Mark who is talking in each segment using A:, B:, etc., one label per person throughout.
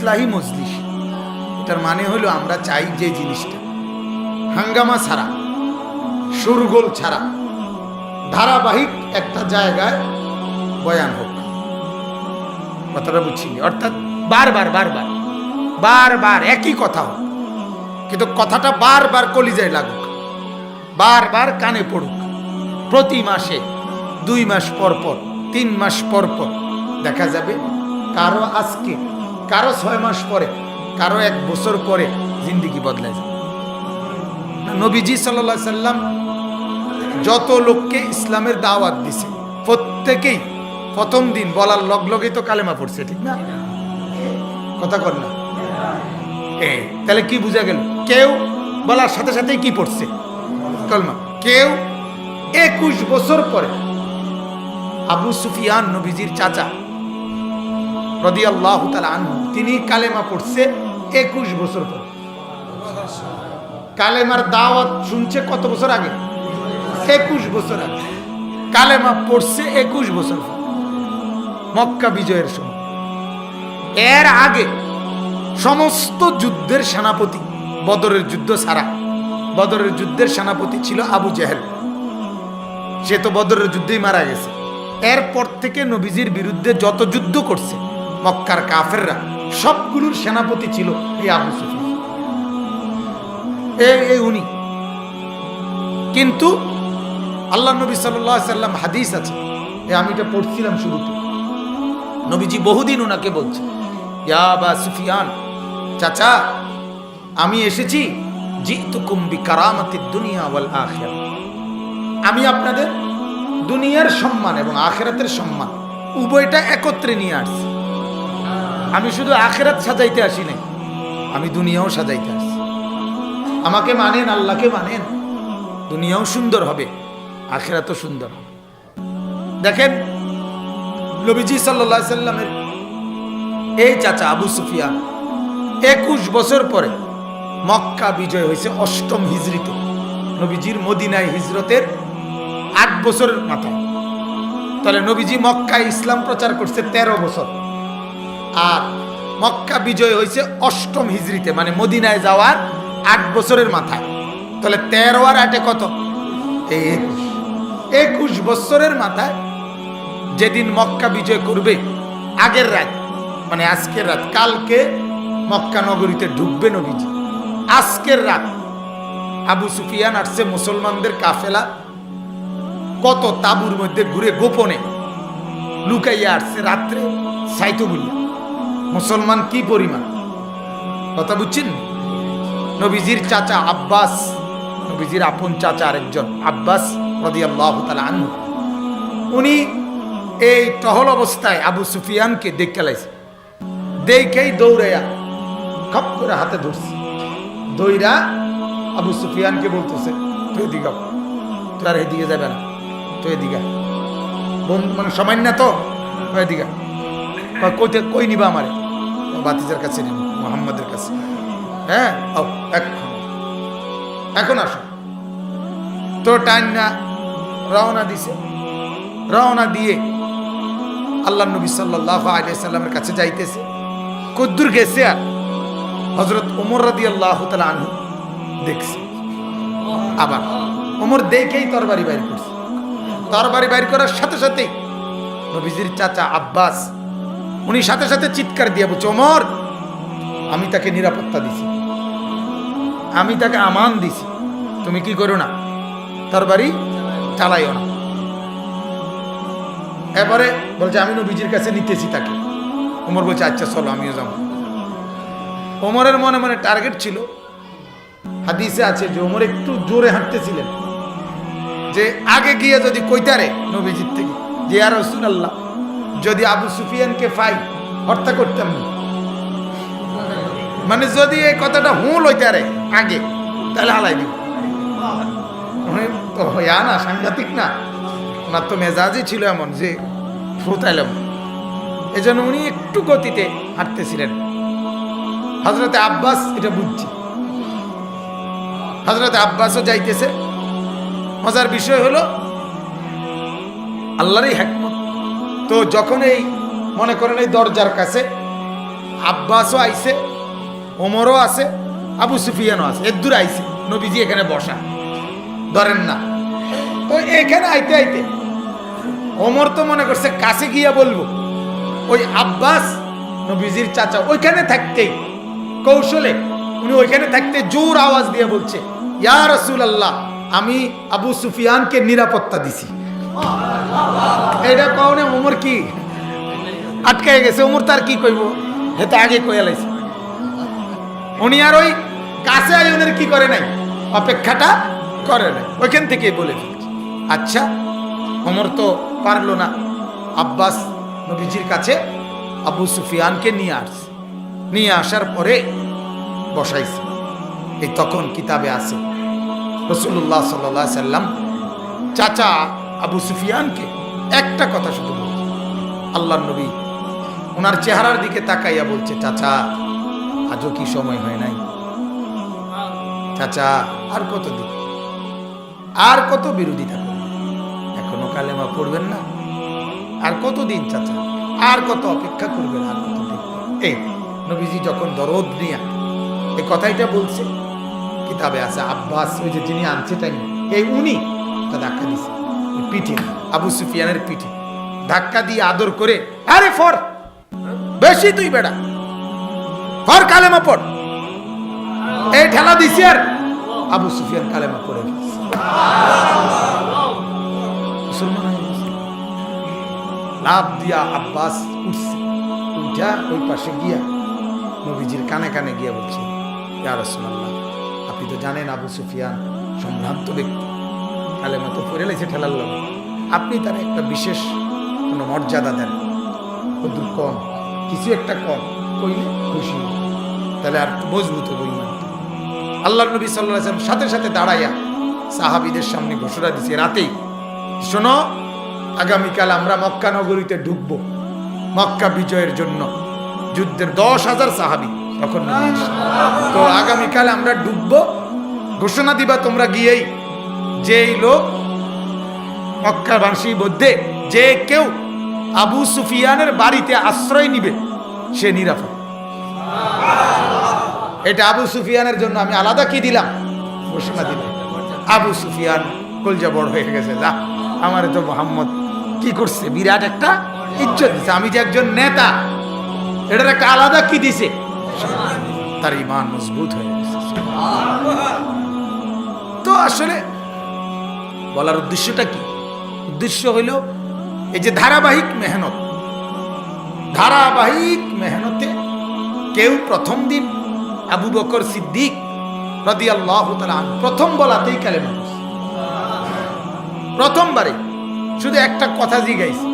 A: ইসলাহি মজলিস। এটার মানে হলো আমরা চাই যে জিনিসটা। হাঙ্গামা ছাড়া, সুরগোল ছাড়া, ধারাবাহিক একটা জায়গায় বয়ান হোক। কথাটা বুঝছিনি? অর্থাৎ বারবার বারবার বারবার একই কথা হোক। কিন্তু কথাটা বারবার কলিজায় লাগুক, বারবার কানে পড়ুক। প্রতি মাসে, দুই মাস পর পর, তিন মাস পর পর দেখা যাবে কারও আজকে কারও ছয় মাস পরে, কারও এক বছর পরে জিন্দিগি বদলায় যাবে নবীজি সাল্লা সাল্লাম যত লোককে ইসলামের দাওয়াত দিছে, প্রত্যেকেই প্রথম দিন বলার লগ লগেই তো কালেমা পড়ছে, ঠিক না? কথা কর না। তাহলে কি বোঝা গেল? কেউ বলার সাথে সাথেই কি পড়ছে? কলমা। কেউ একুশ বছর পরে আবু সুফিয়ান নবীজির চাচা রদি আল্লাহ আনহু, তিনি কালেমা পড়ছে একুশ বছর পরে। কালেমার দাওয়াত শুনছে কত বছর আগে? একুশ বছর আগে। কালেমা পড়ছে একুশ বছর পর। মক্কা বিজয়ের সময়। এর আগে সমস্ত যুদ্ধের সেনাপতি বদরের যুদ্ধ ছাড়া বদরের যুদ্ধের সেনাপতি ছিল আবু জেহেল। সে তো বদরের যুদ্ধেই মারা গেছে। এরপর থেকে নবীজির বিরুদ্ধে যত যুদ্ধ করছে মক্কার কাফেররা, সবগুলোর সেনাপতি ছিল এই আবু সুফিয়ান। উনি। কিন্তু আল্লাহ নবী সাল্লাম হাদিস আছে। এ আমি এটা পড়ছিলাম শুরুতে। নবীজি বহুদিন ওনাকে বলছে বা সুফিয়ান, চাচা, আমি এসেছি, জিতুকুম বিকারামাতিদ দুনিয়া ওয়াল আখিরাত। আমি আপনাদের দুনিয়ার সম্মান এবং আখেরাতের সম্মান উভয়টা একত্রে নিয়ে আসছি। আমি শুধু আখেরাত সাজাইতে আসি নাই, আমি দুনিয়াও সাজাইতে আসছি আমাকে মানেন, আল্লাহকে মানেন, দুনিয়াও সুন্দর হবে, আখেরাতও সুন্দর হবে। দেখেন, নবীজি সাল্লা সাল্লামের এই চাচা আবু সুফিয়ান একুশ বছর পরে মক্কা বিজয় হয়েছে অষ্টম হিজরিতে। নবীজির মদিনায় হিজরতের আট বছরের মাথায়। তাহলে নবীজি মক্কায় ইসলাম প্রচার করছে তেরো বছর। আর মক্কা বিজয় হয়েছে অষ্টম হিজরিতে মানে মদিনায় যাওয়ার আট বছরের মাথায়। তাহলে তেরো আর আটে কত? একুশ। একুশ বছরের মাথায় যেদিন মক্কা বিজয় করবে, আগের রাত মানে আজকের রাত, কালকে মক্কা নগরীতে ঢুকবে নবীজি। আজকের রাত আবু সুফিয়ান আসছে মুসলমানদের কাফেলা কত তাবুর মধ্যে ঘুরে গোপনে লুকাইয়া আসছে রাত্রে সাইতো বলল মুসলমান কি পরিমাণ? কথা বুঝছেন? নবীজির চাচা আব্বাস, নবীজির আপন চাচা আরেকজন আব্বাস তালা উনি এই টহল অবস্থায় আবু সুফিয়ানকে দেখতে লাইছে। দেখেই দৌড়াইয়া খপ করে হাতে ধরছে। দইরা আবু সুফিয়ানকে বলতেছে, তুই আও। তুই আর এদিকে যাবে না। তুই এদিকে মানে সামান্য তো এদিকে কই নিবা আমারে? বাতিজার কাছে নিব, মোহাম্মদের কাছে। হ্যাঁ? এখন এখন আসো। তো টাইম না রওনা দিছে। রওনা দিয়ে আল্লাহ নবী সাল্লাহ আলিয়া সাল্লামের কাছে যাইতেছে। কদ্দুর গেছে আর হজরত ওমর রাদি আল্লাহ আনহু দেখছে। আবার ওমর দেখেই তরবারি বাইর করছে। তরবারি বাইর করার সাথে সাথে নবীজির চাচা আব্বাস উনি সাথে সাথে চিৎকার দিয়ে বলছে, ওমর, আমি তাকে নিরাপত্তা দিছি। আমি তাকে আমান দিছি। তুমি কি করো না? তার বাড়ি চালাইও না। এবারে বলছে, আমি নবীজির কাছে নিতেছি তাকে। ওমর বলছে আচ্ছা চলো, আমিও যাব। ওমরের মনে মনে টার্গেট ছিল, হাদিসে আছে যে ওমর একটু জোরে হাঁটতেছিলেন, যে আগে গিয়ে যদি কইতারে নবীজির থেকে, যে আর রসুল আল্লাহ যদি আবু সুফিয়ানকে পাই, হত্যা করতাম। মানে যদি এই কথাটা হুঁ লইতারে আগে, তাহলে হালাই দিব। উনি তো ইয়া না, সাংঘাতিক না। ওনার তো মেজাজই ছিল এমন যে ফুতাইলাম এই জন্য উনি একটু গতিতে হাঁটতেছিলেন। হজরতে আব্বাস এটা বুঝছি। হজরতে আব্বাসও যাইতেছে। মজার বিষয় হলো, আল্লাহরই হ্যাকমত তো যখন এই মনে করেন এই দরজার কাছে আব্বাসও আইছে, ওমরও আছে, আবু সুফিয়ানও আছে এদুর আইছে, নবীজি এখানে বসা। ধরেন না। তো এখানে আইতে আইতে ওমর তো মনে করছে, কাছে গিয়া বলব, ওই আব্বাস, নবীজির চাচা, ওইখানে থাকতেই কৌশলে উনি ওইখানে থাকতে জোর আওয়াজ দিয়ে বলছে, ইয়া রসুল আল্লাহ আমি আবু সুফিয়ানকে নিরাপত্তা দিছি। এটা কওনে ওমর কি? আটকায় গেছে ওমর তার কি কইব? এটা আগে কইয়া লাইছে। উনি আর ওই কাছে আইনের কি করে নাই? অপেক্ষাটা করে নাই। ওইখান থেকে বলে আচ্ছা ওমর তো পারল না। আব্বাস নবীজির কাছে আবু সুফিয়ানকে নিয়ে আসছে। নিয়ে আসার পরে বসাইছে। এই তখন কিতাবে আছে। রসুল্লাহ সাল্লাহ সাল্লাম চাচা আবু সুফিয়ানকে একটা কথা শুধু বলছে আল্লাহ নবী ওনার চেহারার দিকে তাকাইয়া বলছে, চাচা, আজও কি সময় হয় নাই? চাচা, আর কত দিন? আর কত বিরোধিতা করবেন? এখনও কালেমা পড়বেন না? আর কত দিন, চাচা? আর কত অপেক্ষা করবেন? আর কত দিন? এই নবীজি যখন দরদ নিয়া এই কথাইটা বলছে, কিতাবে আছে, আব্বাস, ওই যে যিনি আনছে তাই এই উনি তা ধাক্কা দিছে। পিঠে, আবু সুফিয়ানের পিঠে। ধাক্কা দিয়ে আদর করে, আরে ফর, বেশি তুই বেড়া। ফর কালেমা পড়। এই ঠেলা দিছি আর আবু সুফিয়ান কালেমা পড়ে লাভ দিয়া আব্বাস উঠছে। উঠা ওই পাশে গিয়া নবীজির কানে কানে গিয়া বলছে আপনি তো জানেন আবু সুফিয়ান সম্ভ্রান্ত ব্যক্তি। কালেমা তো পড়ে লেছে ঠেলার লোক আপনি তার একটা বিশেষ কোনো মর্যাদা দেন। কদ্দুর কম কিছু একটা কম কইলে খুশি। তাহলে আর মজবুত হব ইমান। আল্লাহ নবী সাল্লাম সাথে সাথে দাঁড়াইয়া সাহাবিদের সামনে ঘোষণা দিছে, রাতেই, শোনো, আগামীকাল আমরা মক্কা নগরীতে ঢুকবো। মক্কা বিজয়ের জন্য। যুদ্ধের দশ হাজার সাহাবি তখন তো আগামীকাল আমরা ডুববো ঘোষণা দিবা তোমরা গিয়েই। যেই লোক মক্কাবাসীর মধ্যে যে কেউ আবু সুফিয়ানের বাড়িতে আশ্রয় নিবে, সে নিরাপদ। এটা আবু সুফিয়ানের জন্য আমি আলাদা কি দিলাম? ঘোষণা দিলাম। আবু সুফিয়ান কলজা বড় হয়ে গেছে, যা, আমার তো মোহাম্মদ কি করছে? বিরাট একটা ইজ্জত দিছে। আমি যে একজন নেতা, এটার একটা আলাদা কি দিছে? তার ইমান মজবুত হয়ে গেছে। তো আসলে বলার উদ্দেশ্যটা কি? উদ্দেশ্য হইল এই যে ধারাবাহিক মেহনত। ধারাবাহিক মেহনতে কেউ প্রথম দিন আবু বকর সিদ্দিক রদি আল্লাহ প্রথম বলাতেই কালেমা পড়ছে। প্রথমবারে শুধু একটা কথা জিগাইছে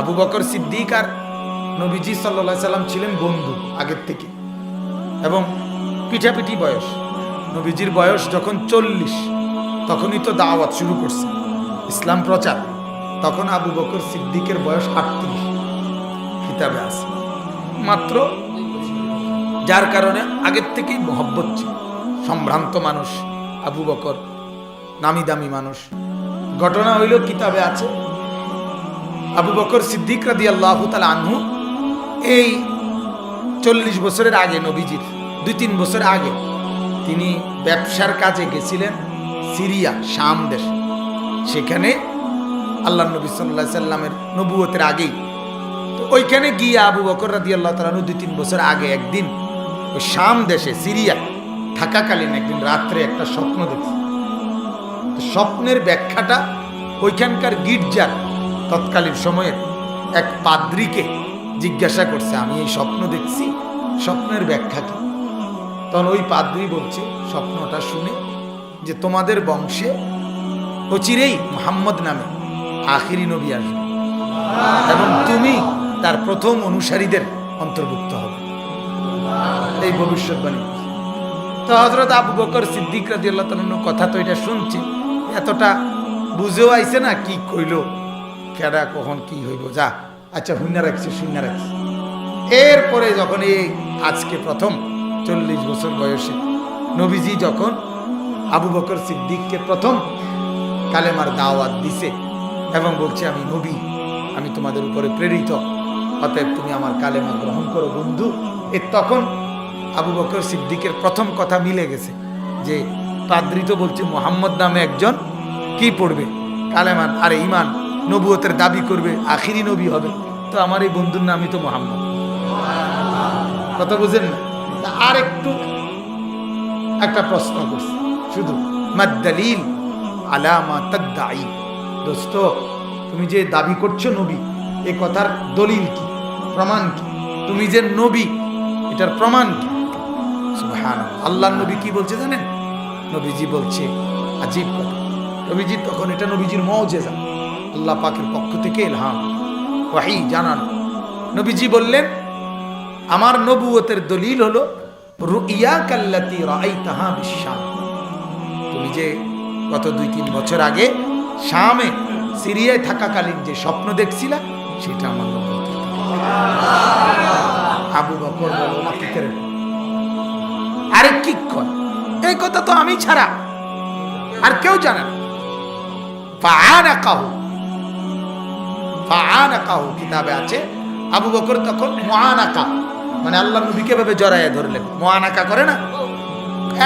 A: আবু বকর সিদ্দিক আর নবীজি সাল্লা সাল্লাম ছিলেন বন্ধু আগের থেকে। এবং পিঠাপিঠি বয়স। নবীজির বয়স যখন চল্লিশ তখনই তো দাওয়াত শুরু করছে। ইসলাম প্রচার। তখন আবু বকর সিদ্দিকের বয়স আটত্রিশ। কিতাবে আছে। মাত্র যার কারণে আগের থেকেই মহব্বত ছিল। সম্ভ্রান্ত মানুষ আবু বকর নামি দামি মানুষ। ঘটনা হইল কিতাবে আছে। আবু বকর সিদ্দিক রাদি আল্লাহ তালা আনহু এই চল্লিশ বছরের আগে নবীজির দুই তিন বছর আগে তিনি ব্যবসার কাজে গেছিলেন। সিরিয়া, শাম দেশ। সেখানে আল্লাহ নবী সাল্লাহ সাল্লামের নবুয়তের আগেই। তো ওইখানে গিয়ে আবু বকর রাদি আল্লাহ তালানু দুই তিন বছর আগে একদিন ওই শাম দেশে, সিরিয়া থাকাকালীন একদিন রাত্রে একটা স্বপ্ন দেখছি। স্বপ্নের ব্যাখ্যাটা ওইখানকার গির্জার তৎকালীন সময়ের এক পাদ্রিকে জিজ্ঞাসা করছে, আমি এই স্বপ্ন দেখছি, স্বপ্নের ব্যাখ্যা কি? তখন ওই পাদ্রি বলছে, স্বপ্নটা শুনে যে তোমাদের বংশে অচিরেই মোহাম্মদ নামে আখিরি নবী আসবে। এবং তুমি তার প্রথম অনুসারীদের অন্তর্ভুক্ত হবে। এই ভবিষ্যৎবাণী। তো হজরত আবু বকর সিদ্দিক রাজি আল্লাহ কথা তো এটা শুনছি। এতটা বুঝেও আইছে না কি কইল, কেডা, কখন, কি হইব, যা। আচ্ছা শূন্য রাখছি শূন্য রাখছি। এরপরে যখন এই আজকে প্রথম চল্লিশ বছর বয়সে নবীজি যখন আবু বকর সিদ্দিককে প্রথম কালেমার দাওয়াত দিছে এবং বলছে, আমি নবী, আমি তোমাদের উপরে প্রেরিত। অতএব তুমি আমার কালেমা গ্রহণ করো, বন্ধু। এ তখন আবু বকর সিদ্দিকের প্রথম কথা মিলে গেছে যে পাদ্রি তো বলছে, মোহাম্মদ নামে একজন কি পড়বে? কালেমান আরে ইমান নবুয়তের দাবি করবে, আখিরি নবী হবে। তো আমার এই বন্ধুর নামই তো মোহাম্মদ। কথা বুঝেন না? আর একটু একটা প্রশ্ন করছি। শুধু মাদ্দালিল আলামা তাদ্দাই দোস্ত, তুমি যে দাবি করছ নবী, এ কথার দলিল কি? প্রমাণ কি? তুমি যে নবী, এটার প্রমাণ কি? আল্লাহ নবী কি বলছে জানেন? নবীজি বলছে, আজীব নবীজি তখন এটা নবীজির মৌজেজা। আল্লাহ পাকের পক্ষ থেকে এলহাম, ওয়াহি জানান। নবীজি বললেন, আমার নবুয়তের দলিল হলো রুইয়া কাল্লাতি রাআইতাহা বিশাম তুমি যে গত দুই, তিন বছর আগে শামে সিরিয়ায় থাকাকালীন যে স্বপ্ন দেখছিলা, সেটা আমার। আবু বকর বলো আরে, কি কর? এই কথা তো আমি ছাড়া। আর কেউ জানে কিতাবে আছে। আবু বকর তখন মুআনাকা মানে আল্লাহ নবীকে ভাবে জড়াইয়ে ধরলেন। মুআনাকা করে না,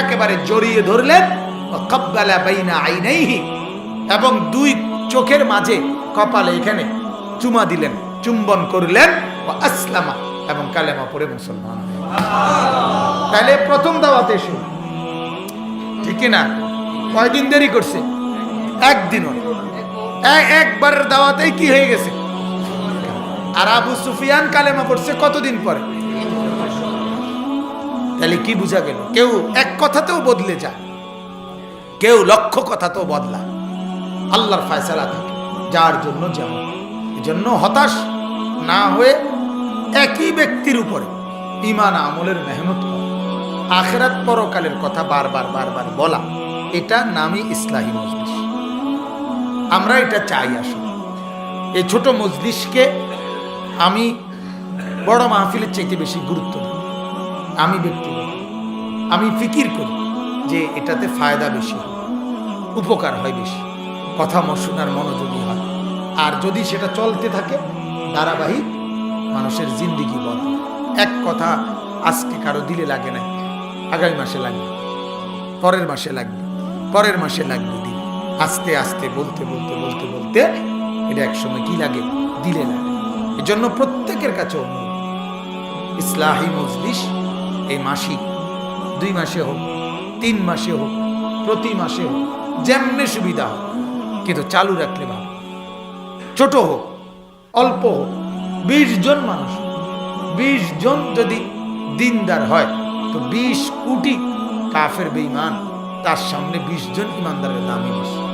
A: একেবারে জড়িয়ে ধরলেন। কাব্বালা বাইনা আইনাইহি, এবং দুই চোখের মাঝে কপালে এখানে চুমা দিলেন, চুম্বন করলেন ও আসলামা, এবং কালেমা পড়ে মুসলমান তাহলে প্রথম দাওয়াতে এসে। ঠিক না কয়দিন দেরি করছে? একদিনও না। এ- দাওয়াতেই কি হয়ে গেছে? আর আবু সুফিয়ান কালেমা পড়ছে কতদিন পরে? তাহলে কি বুঝা গেল? কেউ এক কথাতেও বদলে যায়। কেউ লক্ষ তো বদলা। আল্লাহর ফায়সালা থাকে, যার জন্য যেমন এই জন্য হতাশ না হয়ে একই ব্যক্তির উপরে ইমান আমলের মেহনত করা। আখেরাত পরকালের কথা বারবার বারবার বলা, এটা নামই ইসলাহী মজলিস। আমরা এটা চাই আসলে এই ছোট মজলিসকে আমি বড় মাহফিলের চাইতে বেশি গুরুত্ব দিই। আমি ব্যক্তিগত আমি ফিকির করি। যে এটাতে ফায়দা বেশি, উপকার হয় বেশি। কথা শোনার মনোযোগী হয়। আর যদি সেটা চলতে থাকে, ধারাবাহিক মানুষের জিন্দিগি বদলে এক কথা আজকে কারও দিলে লাগে না। আগামী মাসে লাগবে। পরের মাসে লাগবে। পরের মাসে লাগবে দিলে আস্তে আস্তে বলতে বলতে বলতে বলতে এটা একসময় কি লাগে? দিলে লাগে। এজন্য প্রত্যেকের কাছে অনুরোধ। ইসলাহি মজলিস এই মাসিক, দুই মাসে হোক তিন মাসে হোক, প্রতি মাসে হোক, যেমনে সুবিধা হোক, কিন্তু চালু রাখলে ভালো। ছোট হোক, অল্প হোক, বিশ জন মানুষ বিশ জন যদি দিনদার হয়, তো বিশ কোটি কাফের বেইমান তার সামনে বিশ জন ইমানদারের দামই বেশি